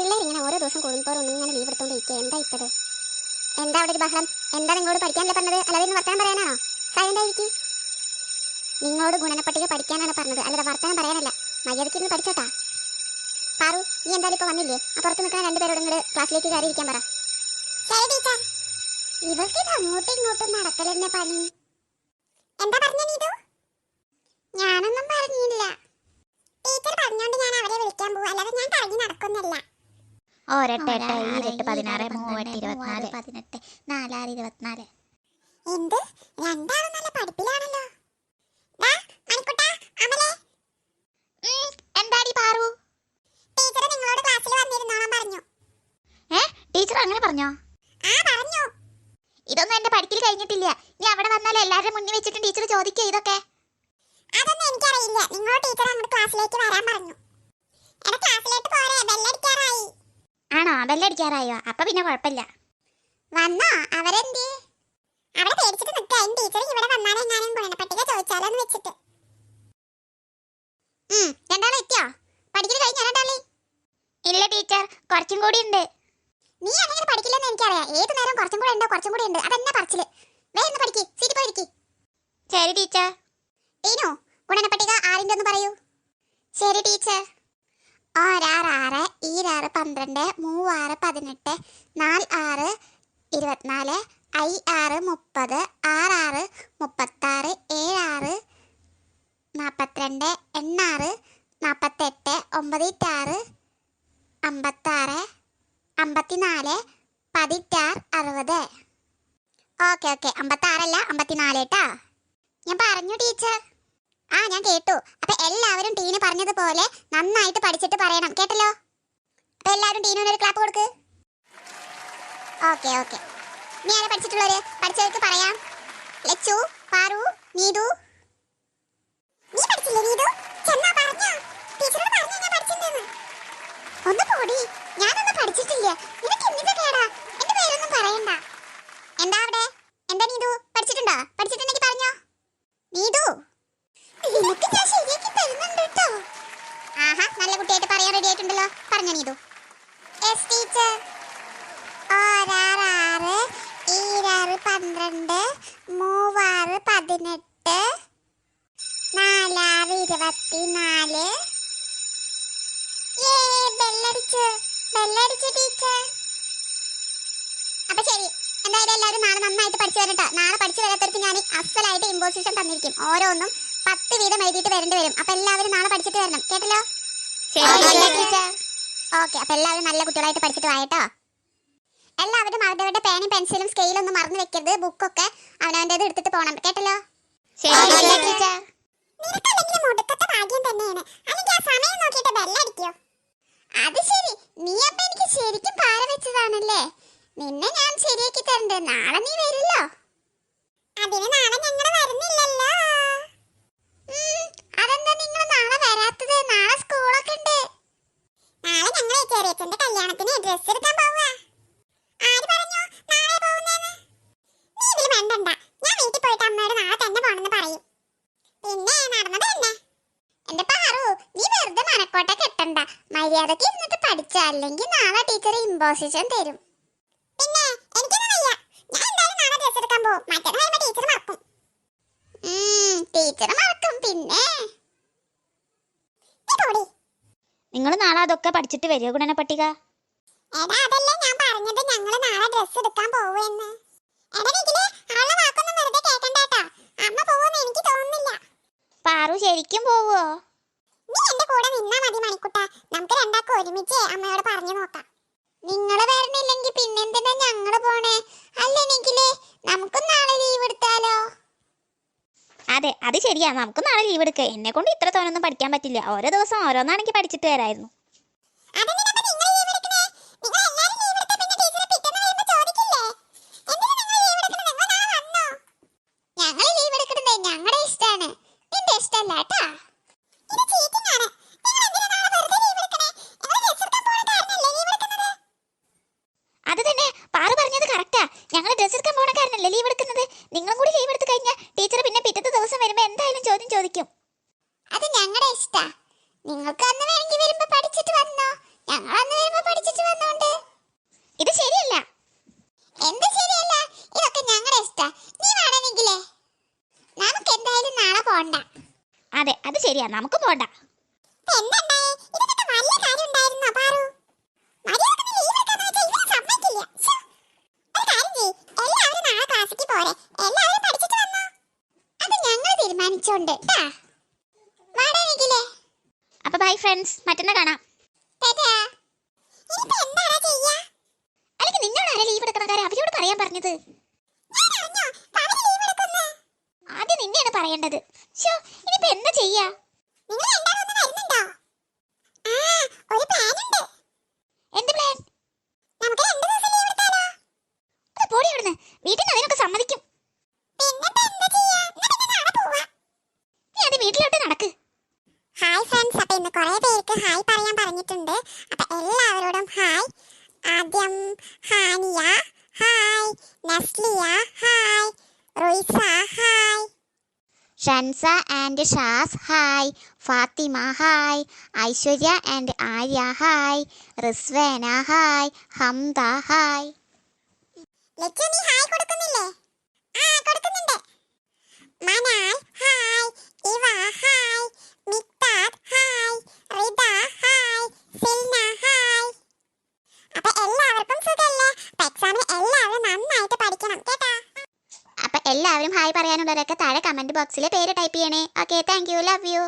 പിള്ളേർ ഇങ്ങനെ ഓരോ ദിവസം കൂടുമ്പോഴും ഒന്നും ഇങ്ങനെ ലീവ് എടുത്തോണ്ടിരിക്കുക എന്താ ഇപ്പത്? എന്താ അവിടെ ഒരു ബഹളം? എന്താ നിങ്ങളോട് പഠിക്കാനല്ലേ പറഞ്ഞത്? അല്ലാതെ ഇന്ന് വർത്തമാനം പറയാനാണോ? സൈലന്റ് ആയിരിക്കും നിങ്ങളോട് ഗുണനപ്പട്ടിക പഠിക്കാനാണ് പറഞ്ഞത്. അല്ലാതെ വർത്തമാനം പറയാനല്ല. മര്യാദയ്ക്ക് ഇരുന്ന് പഠിച്ചോട്ടാ. പാറു നീ എന്തായാലും ഇപ്പൊ വന്നില്ലേ? അപ്പുറത്ത് പുറത്ത് നിൽക്കുന്ന രണ്ടുപേരോട് നിങ്ങൾ ക്ലാസ്സിലേക്ക് കയറി ഇരിക്കാൻ പറ. അങ്ങോട്ടും ഇങ്ങോട്ടും നടക്കലെന്നെ പണി. എന്താ പറഞ്ഞ ഞാനൊന്നും പറഞ്ഞില്ല. ടീച്ചർ പറഞ്ഞോണ്ട് ഞാൻ അവരെ വിളിക്കാൻ പോവാ. അല്ലാതെ ഞാൻ കറങ്ങി നടക്കൊന്നല്ല ഒരെട്ട് എട്ട് ഈരെട്ട് പതിനാറ് മൂവെട്ട് ഇരുപത്തിനാല്. പതിനെട്ട് നാലാറ് ഇരുപത്തിനാല്. എന്ത്? രണ്ടാളും നല്ല പഠിപ്പിലാണല്ലോ. എന്താടി പാറു? ടീച്ചർ നിങ്ങളോട് ക്ലാസ്സിൽ വന്നിരുന്നോളാൻ പറഞ്ഞു. ഏ ടീച്ചർ അങ്ങനെ പറഞ്ഞോ? ആ പറഞ്ഞു. ഇതൊന്നും എന്റെ പഠിക്കൽ കഴിഞ്ഞിട്ടില്ല. നീ അവിടെ വന്നാൽ എല്ലാവരുടെ മുന്നിൽ വെച്ചിട്ട് ടീച്ചർ ചോദിക്കുക ഇതൊക്കെ? അതൊന്നും എനിക്കറിയില്ല. നിങ്ങളോട് ടീച്ചർ അങ്ങോട്ട് ക്ലാസ്സിലേക്ക് വരാൻ പറഞ്ഞു. എടാ ക്ലാസ്സിലേക്ക് പോരെ. ബെല്ലടിക്കാറായി. ആണോ? ബെല്ലടിക്കാറായോ? അപ്പൊ പിന്നെ കുഴപ്പമില്ല വന്നോ? അവരെന്തി? അവിടെ പേടിച്ചിട്ട് നിൽക്കാൻ ടീച്ചർ ഇവിടെ വന്നാലെങ്ങാനും ഗുണനപ്പട്ടിക ചോദിച്ചാലോന്ന് വെച്ചിട്ട്. രണ്ടാളും എത്തിയോ? പഠിക്കൽ കഴിഞ്ഞോ രണ്ടാളി? ഇല്ല ടീച്ചർ. കുറച്ചും കൂടി ഉണ്ട്. നീ അങ്ങനെ പഠിക്കില്ലെന്ന് എനിക്കറിയാം. ഏത് നേരം കുറച്ചും കൂടെ ഉണ്ടോ കുറച്ചും കൂടെ ഉണ്ട്. അതെന്നെ പറച്ചിൽ? വേഗം പഠിക്ക്. സീറ്റ് പോയിരിക്കി ശരി ടീച്ചർ. ടീനു ഗുണനപ്പട്ടിക ആറിന്റെ ഒന്ന് പറയൂ. ശരി ടീച്ചർ. ഒരാറ് ആറ് ഈരാറ് പന്ത്രണ്ട് മൂവാറ് പതിനെട്ട് നാല് ആറ് ഇരുപത്തിനാല് ഐ ആറ് മുപ്പത് ആറാറ് മുപ്പത്താറ് ഏഴാറ് നാൽപ്പത്തിരണ്ട് എണ്ണാറ് നാൽപ്പത്തെട്ട് ഒമ്പതിറ്റാറ് അമ്പത്താറ് അമ്പത്തിനാല് പതിറ്റാറ് അറുപത്. ഓക്കെ ഓക്കെ അമ്പത്താറല്ല അമ്പത്തിനാല് കേട്ടോ. ഞാൻ പറഞ്ഞു ടീച്ചർ. ആ ഞാൻ കേട്ടു. അപ്പൊ എല്ലാവരും ടീന് പറഞ്ഞതുപോലെ നന്നായിട്ട് പഠിച്ചിട്ട് പറയണം. കേട്ടല്ലോ? അപ്പൊ എല്ലാവരും ടീനു ഒരു ക്ലാപ്പ് കൊടുക്ക്. Okay okay. നീ ആരെ പഠിച്ചിട്ടുള്ളവര്? പഠിച്ചവർക്ക് പറയാം. ലച്ചു പാറു നീതു. നീ പഠിച്ചില്ലേ നീതു? ചെന്നാ പറഞ്ഞോ. ടീച്ചറോട് പറഞ്ഞു ഞാൻ പഠിച്ചിട്ടുണ്ടെന്ന്. ഒന്ന് പോടി. ഞാനൊന്നും പഠിച്ചിട്ടില്ല. നിനക്ക് എന്തിന്റെ കേടാ എന്റെ പേരൊന്നും പറയണ്ട എന്താ അവിടെ എന്താ നീതു പഠിച്ചിട്ടുണ്ടോ പഠിച്ചിട്ടുണ്ടെങ്കിൽ പറഞ്ഞോ നീതു നിനക്ക് ഞാൻ ശരിയാക്കി തരുന്നുണ്ട് കേട്ടോ ആഹാ നല്ല കുട്ടിയായിട്ട് പറയാൻ റെഡി ആയിട്ടുണ്ടല്ലോ പറഞ്ഞോ നീതു യെസ് ടീച്ചർ ഒരാറാറ് ഈരാറ് പന്ത്രണ്ട് മൂവാറ് പതിനെട്ട് നാലാറ് ഇരുപത്തിനാല്. ഏ ബെല്ലടിച്ച് ബെല്ലടിച്ച് ടീച്ചർ. അപ്പൊ ശരി. എന്തായാലും എല്ലാവരും നാളെ നന്നായിട്ട് പഠിച്ചു വരട്ടോ. നാളെ പഠിച്ചു വരാത്തവർക്ക് ഞാൻ അസലായിട്ട് ഇമ്പോസിഷൻ തന്നിരിക്കും. ഓരോന്നും പത്ത് വീതം എഴുതിയിട്ട് വരേണ്ടി വരും. അപ്പൊ എല്ലാവരും നാളെ പഠിച്ചിട്ട് വരണം. കേട്ടല്ലോ? ഓക്കെ അപ്പൊ എല്ലാവരും നല്ല കുട്ടികളായിട്ട് പഠിച്ചിട്ട് വായട്ടോ എല്ലാവരും അവരവരുടെ പേനും പെൻസിലും സ്കെയിലും ഒന്നും മറന്നു വെക്കരുത്. ബുക്കൊക്കെ അവനവന്റെത് എടുത്തിട്ട് പോകണം കേട്ടല്ലോ? അത് ശരി. നീ അപ്പൊ എനിക്ക് ശരിക്കും പാര വെച്ചതാണല്ലേ? നിന്നെ ഞാൻ ശരിയാക്കി തരണ്ടേ. നാളെ നീ വരില്ലോ അതിന് നാളെ ഞങ്ങൾ വരുന്നില്ലല്ലോ അതെന്താ നിങ്ങൾ നാളെ വരാത്തത് നാളെ സ്കൂളൊക്കെ ഉണ്ട് നാളെ ഞങ്ങൾ ചെറിയച്ഛന്റെ കല്യാണത്തിന് ഡ്രസ് എടുക്കാൻ പോവാ ആര് പറഞ്ഞു നാളെ പോകുന്നേന്ന് നീ ഇതിൽ വേണ്ടണ്ട ഞാൻ വീട്ടിൽ പോയിട്ട് അമ്മയോട് നാളെ തന്നെ പോണെന്ന് പറയും പിന്നെ നടന്നത് തന്നെ എന്റെ പാറു നീ വെറുതെ മനക്കോട്ട കെട്ടണ്ട മര്യാദയ്ക്ക് ഇരുന്നിട്ട് പഠിച്ച. അല്ലെങ്കിൽ നാളെ ടീച്ചർ ഇമ്പോസിഷൻ തരും. പിന്നെ എനിക്കൊന്നും വയ്യ. ഞാൻ എന്തായാലും നാളെ ഡ്രസ് എടുക്കാൻ പോകും. മറ്റേ വരുമ്പോ ടീച്ചർ മറക്കും. ടീച്ചർ മറക്കും പിന്നെ. നിങ്ങൾ നാളെ അതൊക്കെ പഠിച്ചിട്ട് വരിക ഗുണന പട്ടിക എടാ അതല്ലേ ഞാൻ പറഞ്ഞത്. ഞങ്ങൾ നാളെ ഡ്രസ് എടുക്കാൻ പോവുമെന്ന്. എടാ നിഖിലേ അവളുടെ വാക്കൊന്നും വെറുതെ കേൾക്കണ്ടേട്ടാ അമ്മ പോവുമെന്ന് എനിക്ക് തോന്നുന്നില്ല. പാറു ശരിക്കും പോവോ നീ എന്റെ കൂടെ നിന്നാ മതി മണിക്കുട്ട നമുക്ക് രണ്ടാക്കും ഒരുമിച്ച് അമ്മയോട് പറഞ്ഞു നോക്കാം. നിങ്ങൾ വരണില്ലെങ്കിൽ പിന്നെന്തിനാ ഞങ്ങൾ പോണേ? അല്ലെങ്കിൽ നമുക്കും നാളെ ലീവ് എടുത്താലോ? അതെ അത് ശരിയാ. നമുക്ക് നാളെ ലീവ് എടുക്കുക എന്നെ കൊണ്ട് ഇത്ര തോനൊന്നും പഠിക്കാൻ പറ്റില്ല. ഓരോ ദിവസം ഓരോന്നാണെങ്കിൽ പഠിച്ചിട്ട് വരായിരുന്നു. നിങ്ങൾ ലീവ് നിങ്ങൾ എല്ലാരും ലീവ് എടുത്താ നിങ്ങൾ ഡ്രസ്സ് എടുക്കാൻ പോണ കാരണല്ലേ ലീവ് എടുക്കുന്നത്? നിങ്ങളും കൂടി ലീവ് എടുത്തു കഴിഞ്ഞാൽ ടീച്ചർ പിന്നെ പിറ്റത്തെ ദിവസം വരുമ്പോൾ എന്തായാലും ചോദ്യം ചോദിക്കും. അത് ഞങ്ങളുടെ ഇഷ്ടാ. നിങ്ങൾക്ക് അന്ന് വേണമെങ്കിൽ വരുമ്പോൾ പഠിച്ചിട്ട് വന്നോ. ഞങ്ങൾ അന്ന് വരുമ്പോ പഠിച്ചിട്ട് വന്നോണ്ട്. ഇത് ശരിയല്ല. എന്ത് ശരിയല്ല? ഇതൊക്കെ ഞങ്ങളുടെ ഇഷ്ടാ. നീ വേണമെങ്കിലേ. നമുക്ക് എന്തായാലും നാളെ പോണ്ട. അതെ അത് ശരിയാ. നമുക്ക് പോണ്ട. എന്താണ്ടായി ഇത് അപ്പൊ ബൈ ഫ്രണ്ട്സ് മറ്റന്നാ കാണാം? അല്ലെങ്കിൽ നിന്നോട് ആരാ ലീവ് അവരോട് പറയാൻ പറഞ്ഞത്. ആദ്യം നിന്നെയാണ് പറയേണ്ടത്. ഷോ ഇനിയിപ്പോ എന്താ ചെയ്യാ? നിങ്ങൾ രണ്ടാളും ഒന്ന് വരുന്നുണ്ടോ? ആ, ഒരു plan ഉണ്ട്. എന്ത് പ്ലാൻ നമുക്ക് രണ്ട് ദിവസം leave എടുത്താലോ? അത് പോടി അവിടുന്ന് വീട്ടിൽ നിന്ന് അതിനൊക്കെ സമ്മതിക്കും പിന്നിപ്പോ എന്താ ചെയ്യാ? എന്നാ പിന്നെ നാളെ പോവാം. നീ അത് വീട്ടിലോട്ട് നടക്ക് ഹായ് ഫ്രണ്ട്സ് അപ്പൊ ഇന്ന് കുറെ പേർക്ക് ഹായ് പറയാൻ പറഞ്ഞിട്ടുണ്ട് അപ്പൊ എല്ലാവരോടും ഹായ് ആദ്യം Haniya hi Nasliya hi. Roisa hi. Shansa and Shaz hi. Fathima hi. Aishwarya and Arya hi. Rizwana hi. Hamda hi. Lachu നീ ഹായ് കൊടുക്കുന്നില്ലേ? ആ കൊടുക്കുന്നുണ്ട്. Manal hi. Eva hi. Miqdad hi. Rida hi. Silna hi. എല്ലാവരും hi പറയാനുള്ളവരൊക്കെ താഴെ comment ബോക്സിൽ പേര് type ചെയ്യണേ. Okay thank you love you